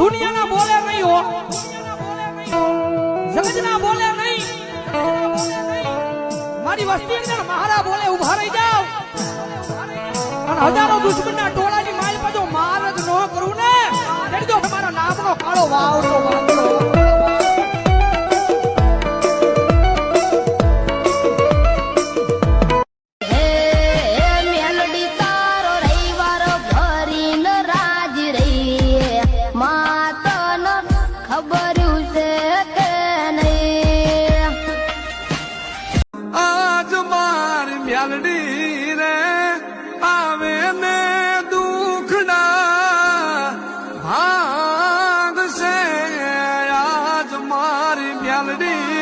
દુનિયાના બોલે નહીં હો. જગતના બોલે નહીં. મારી વસ્તી અંદર મહારા બોલે, ઊભા રહી જાવ અને હજારો દુશ્મનના મારી રે આવે ને દુખડા ભાગ છે આજ મારી મ્યાલડી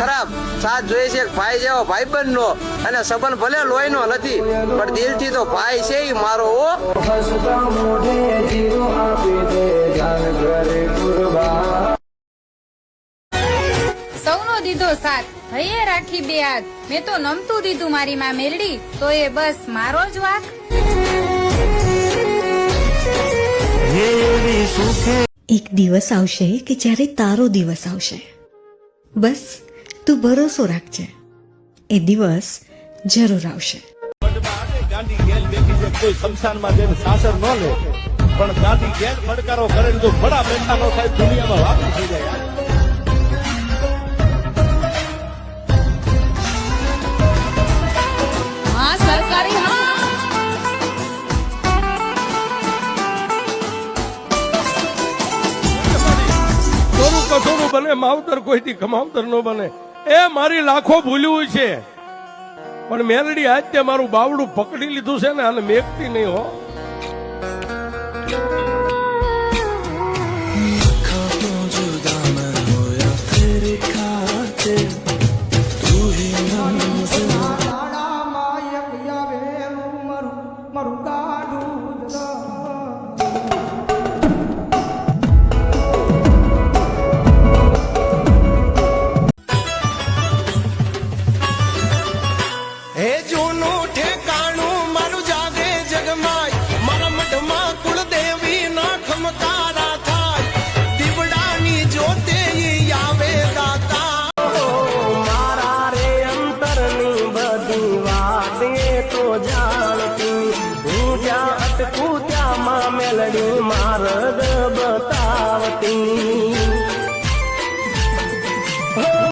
ખરાબ. સાથ જોઈએ છે એક ભાઈ જેવો ભાઈ નો અને સંબંધ ભલે લોહીનો નથી પણ દિલથી તો ભાઈ છે ઈ મારો ઓ સૌનો દીધો સાથ હૈયે રાખી બે હાથ. મેં તો નમતું દીધું મારી માં મેલડી તો એ બસ મારો જ વાક. એક દિવસ આવશે કે જ્યારે તારો દિવસ આવશે. બસ તું ભરોસો રાખજે. એ દિવસ જરૂર આવશે. કોઈ શમશાનમાં જઈને સાસર ન લે પણ ગાંધી ગેર પડકારો કરે જો બડા બેઠા ન થાય દુનિયામાં થઈ જાય બને માવતર કોઈથી કમાવતર ન બને. એ મારી લાખો ભૂલ્યું છે. પણ મેલડી આજ મારું બાવડું પકડી લીધું છે ને અને મેકતી નહીં હો. વાતે તો જાણતી હું જ્યાં અટકું ત્યાં મેલડી માર્ગ